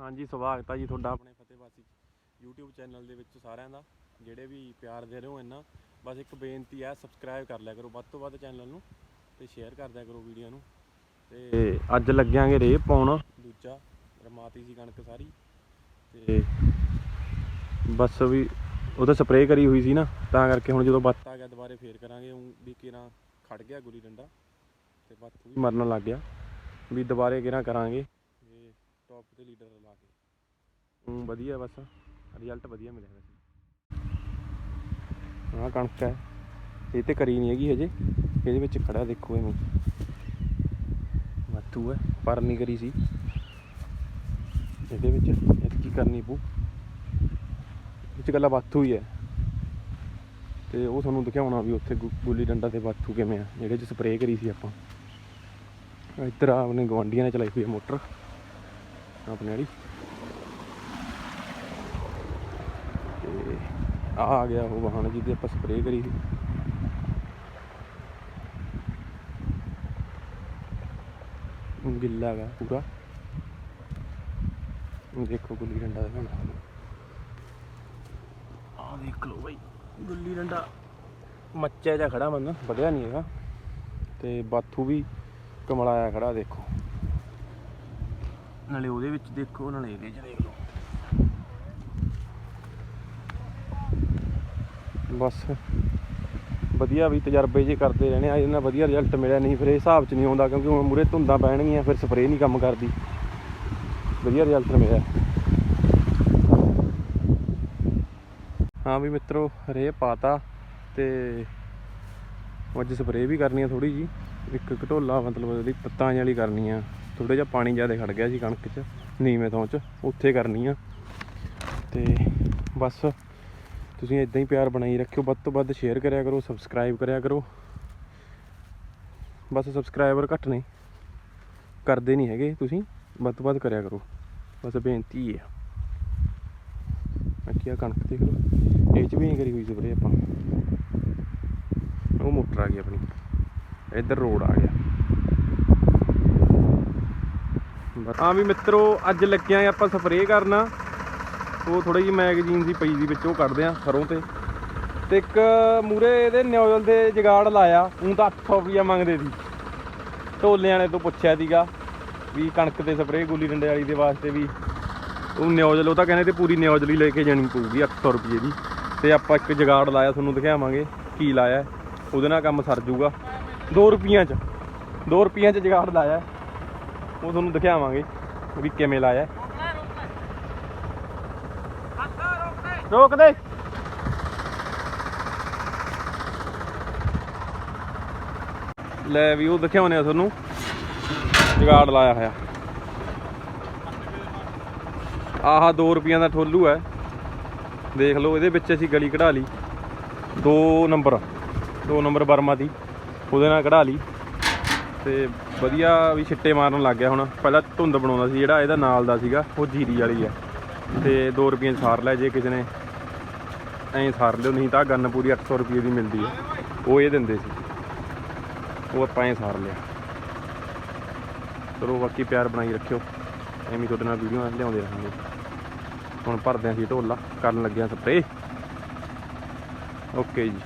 ਹਾਂਜੀ ਸਵਾਗਤ ਆ ਜੀ ਤੁਹਾਡਾ ਆਪਣੇ ਫਤਿਹਵਾਸੀ YouTube ਚੈਨਲ ਦੇ ਵਿੱਚ ਸਾਰਿਆਂ ਦਾ ਜਿਹੜੇ ਵੀ ਪਿਆਰ ਦੇ ਰਹੇ ਹੋ ਇੰਨਾ। ਬਸ ਇੱਕ ਬੇਨਤੀ ਹੈ ਸਬਸਕ੍ਰਾਈਬ ਕਰ ਲਿਆ ਕਰੋ ਵੱਧ ਤੋਂ ਵੱਧ ਚੈਨਲ ਨੂੰ ਤੇ ਸ਼ੇਅਰ ਕਰ ਦਿਆ ਕਰੋ ਵੀਡੀਓ ਨੂੰ। ਤੇ ਅੱਜ ਲੱਗਿਆਂਗੇ ਰੇ ਪਾਉਣ ਦੂਜਾ ਰਮਾਤੀ ਸੀ ਕਣਕ ਸਾਰੀ। ਤੇ ਬਸ ਵੀ ਉਹਦਾ ਸਪਰੇਅ ਕਰੀ ਹੋਈ ਸੀ ਨਾ ਤਾਂ ਕਰਕੇ ਹੁਣ ਜਦੋਂ ਬੱਤ ਆ ਗਿਆ ਦੁਬਾਰੇ ਫੇਰ ਕਰਾਂਗੇ ਉਹ ਵੀ ਕਿਰਾਂ ਖੜ ਗਿਆ ਗੁੱਲੀ ਡੰਡਾ ਤੇ ਬੱਤ ਵੀ ਮਰਨ ਲੱਗ ਗਿਆ। ਵੀ ਦੁਬਾਰੇ ਕਿਰਾਂ ਕਰਾਂਗੇ। ਤੇ ਟੌਪ ਤੇ ਲੀਡਰ ਲਾ ਕੇ। ਹੂੰ, ਵਧੀਆ ਬਸ। ਰਿਜ਼ਲਟ ਵਧੀਆ ਮਿਲਿਆ ਵੈਸੇ। ਆਹ ਕਣਕ ਹੈ। ਇਹ ਤੇ ਕਰੀ ਨਹੀਂ ਹੈਗੀ ਹਜੇ। ਇਹਦੇ ਵਿੱਚ ਖੜਾ ਦੇਖੋ ਇਹਨੂੰ। ਵਾਤੂ ਹੈ, ਪਰ ਨਹੀਂ ਕਰੀ ਸੀ। ਇਹਦੇ ਵਿੱਚ ਇਹ ਕੀ ਕਰਨੀ ਪਊ। ਇਹ 'ਚ ਗੱਲਾਂ ਵਾਤੂ ਹੀ ਹੈ। ਤੇ ਉਹ ਤੁਹਾਨੂੰ ਦਿਖਾਉਣਾ ਵੀ ਉੱਥੇ ਗੁ- ਗੁੱਲੀ ਡੰਡਾ ਤੇ ਵਾਤੂ ਕਿਵੇਂ ਆ। ਜਿਹੜੇ 'ਚ ਸਪਰੇਅ ਕਰੀ ਸੀ ਆਪਾਂ। ਇੱਧਰ ਆ, ਆਪਣੇ ਗਵਾਂਡੀਆਂ ਨੇ ਚਲਾਈ ਹੋਈ ਹੈ ਮੋਟਰ। ਆਪਣੇ ਵਾਲੀ। ਤੇ ਆ ਆ ਗਿਆ ਉਹ ਵਾਹਨ ਜਿਹਦੇ ਆਪਾਂ ਸਪਰੇਅ ਕਰੀ ਸੀ। ਗਿੱਲਾ ਹੈਗਾ ਪੂਰਾ। ਦੇਖੋ ਗੁੱਲੀ ਡੰਡਾ ਦਾ ਹੁਣ ਆ ਦੇਖ ਲਓ ਬਾਈ, ਗੁੱਲੀ ਡੰਡਾ। ਮੱਚਿਆ ਜਾ ਖੜਾ ਮੰਨ ਵਧਿਆ ਨਹੀਂ ਹੈਗਾ। ਤੇ ਬਾਥੂ ਵੀ ਕਮਲਾਇਆ ਖੜਾ, ਦੇਖੋ। ਨਾਲੇ ਉਹਦੇ ਵਿੱਚ ਦੇਖੋ, ਨਾਲੇ ਇਹਦੇ 'ਚ ਦੇਖ ਲਓ। ਬਸ। ਵਧੀਆ ਵੀ ਤਜਰਬੇ ਜੇ ਕਰਦੇ ਰਹਿਣੇ, ਆ ਇਹਨਾਂ ਵਧੀਆ ਰਿਜ਼ਲਟ ਮਿਲਿਆ ਨਹੀਂ, ਫਿਰ ਇਹ ਹਿਸਾਬ 'ਚ ਨਹੀਂ ਆਉਂਦਾ, ਕਿਉਂਕਿ ਹੁਣ ਮੂਰੇ ਧੁੰਦਾਂ ਪੈਣਗੀਆਂ, ਫਿਰ ਸਪਰੇਅ ਨਹੀਂ ਕੰਮ ਕਰਦੀ। ਵਧੀਆ ਰਿਜ਼ਲਟ ਮਿਲਿਆ। ਹਾਂ ਵੀ ਮਿੱਤਰੋ ਰੇ ਪਾਤਾ ਤੇ ਅੱਜ ਸਪਰੇਅ ਵੀ ਕਰਨੀ ਆ ਥੋੜੀ ਜੀ ਇੱਕ ਘਟੋਲਾ ਮਤਲਬ ਉਹਦੀ ਪੱਤਾਂ ਵਾਲੀ ਕਰਨੀ ਆ। ਥੋੜਾ ਜਿਹਾ ਪਾਣੀ ਜ਼ਿਆਦਾ ਖੜ ਗਿਆ ਸੀ ਕਣਕ 'ਚ, ਨੀਵੇਂ ਥਾਂ 'ਚ, ਉੱਥੇ ਕਰਨੀ ਆ। ਤੇ ਬਸ ਤੁਸੀਂ ਇਦਾਂ ਹੀ ਪਿਆਰ ਬਣਾਈ ਰੱਖਿਓ, ਵੱਧ ਤੋਂ ਵੱਧ ਸ਼ੇਅਰ ਕਰਿਆ ਕਰੋ ਸਬਸਕ੍ਰਾਈਬ ਕਰਿਆ ਕਰੋ। ਬਸ ਸਬਸਕ੍ਰਾਈਬਰ ਘੱਟ ਨੇ, ਕਰਦੇ ਨਹੀਂ ਹੈਗੇ ਤੁਸੀਂ, ਵੱਧ ਤੋਂ ਵੱਧ ਕਰਿਆ ਕਰੋ। ਬਸ ਬੇਨਤੀ ਹੈ ਬਾਕੀ ਆ ਕਣਕ ਦੇਖ ਲਓ, ਇਹ ਚ ਵੀ ਨਹੀਂ ਕਰੀ ਹੋਈ ਸਪਰੇ ਆਪਾਂ। ਉਹ ਮੋਟਰ ਆ ਗਈ ਆਪਣੀ, ਇੱਧਰ ਰੋਡ ਆ ਗਿਆ ਬਸ ਹਾਂ ਵੀ ਮਿੱਤਰੋ, ਅੱਜ ਲੱਗਿਆ ਆਪਾਂ ਸਪਰੇਅ ਕਰਨਾ। ਉਹ ਥੋੜੀ ਜਿਹੀ ਮੈਗਜ਼ੀਨ ਦੀ ਪਈ ਦੀ ਵਿੱਚੋਂ ਕੱਢਦੇ ਆ ਸਰੋਂ ਤੇ। ਤੇ ਇੱਕ ਮੂਰੇ ਇਹਦੇ ਨਿਊਜ਼ਲ ਦੇ ਜਗਾੜ ਲਾਇਆ ਉਹ ਤਾਂ 800 ਰੁਪਿਆ ਮੰਗਦੇ ਸੀ। ਢੋਲੇ ਵਾਲੇ ਤੋਂ ਪੁੱਛਿਆ ਸੀਗਾ ਵੀ ਕਣਕ ਤੇ ਸਪਰੇਅ ਗੋਲੀ ਡੰਡੇ ਵਾਲੀ ਦੇ ਵਾਸਤੇ ਵੀ। ਉਹ ਨਿਊਜ਼ਲ ਉਹ ਤਾਂ ਕਹਿੰਦੇ ਤੇ ਪੂਰੀ ਨਿਊਜ਼ਲ ਹੀ ਲੈ ਕੇ ਜਾਣੀ ਪਊਗੀ 800 ਰੁਪਏ ਦੀ। ਤੇ ਆਪਾਂ ਇੱਕ ਜਗਾੜ ਲਾਇਆ, ਤੁਹਾਨੂੰ ਦਿਖਾਵਾਂਗੇ ਕੀ ਲਾਇਆ। ਉਹਦੇ ਨਾਲ ਕੰਮ ਸਰ ਜਾਊਗਾ 2 ਰੁਪਈਆਂ ਚ 2 ਰੁਪਈਆਂ ਚ ਜਗਾੜ ਲਾਇਆ। ਉਹ ਤੁਹਾਨੂੰ ਦਿਖਾਵਾਂਗੇ ਵੀ ਕਿਵੇਂ ਲਾਇਆ। ਰੋਕ ਦੇ ਲੈ ਵੀ ਉਹ ਦਿਖਾਉਨੇ ਆ ਤੁਹਾਨੂੰ। ਜਗਾੜ ਲਾਇਆ ਹੋਇਆ। ਆਹ 2 ਰੁਪਈਆਂ ਦਾ ਠੋਲੂ ਹੈ। ਦੇਖ ਲਓ, ਇਹਦੇ ਵਿੱਚ ਅਸੀਂ ਗਲੀ ਕਢਾ ਲਈ। 2 ਨੰਬਰ। 2 ਨੰਬਰ ਬਰਮਾ ਦੀ। ਉਹਦੇ ਨਾਲ ਕਢਾ ਲਈ। ਤੇ ਵਧੀਆ ਵੀ ਛਿੱਟੇ ਮਾਰਨ ਲੱਗ ਗਿਆ ਹੁਣ। ਪਹਿਲਾਂ ਧੁੰਦ ਬਣਾਉਂਦਾ ਸੀ ਜਿਹੜਾ, ਇਹਦਾ ਨਾਲ ਦਾ ਸੀਗਾ, ਉਹ ਜੀਰੀ ਵਾਲੀ ਆ। ਤੇ 2 ਰੁਪਏ ਸਾਰ ਲੈ ਜੇ ਕਿਸੇ ਨੇ। ਐਂ ਸਾਰ ਲਿਓ, ਨਹੀਂ ਤਾਂ ਗੰਨ ਪੂਰੀ 800 ਰੁਪਏ ਦੀ ਮਿਲਦੀ ਹੈ ਉਹ ਇਹ ਦਿੰਦੇ ਸੀ। ਉਹ ਆਪਾਂ ਐਂ ਸਾਰ ਲਿਆ। ਚਲੋ ਬਾਕੀ ਪਿਆਰ ਬਣਾਈ ਰੱਖਿਓ। ਐਵੇਂ ਤੁਹਾਡੇ ਨਾਲ ਵੀਡੀਓ ਲਿਆਉਂਦੇ ਰਹਾਂਗੇ। ਹੁਣ ਭਰਦੇ ਆਂ ਸੀ ਢੋਲਾ। ਕਰਨ ਲੱਗਿਆ ਸਪਰੇ ਓਕੇ ਜੀ।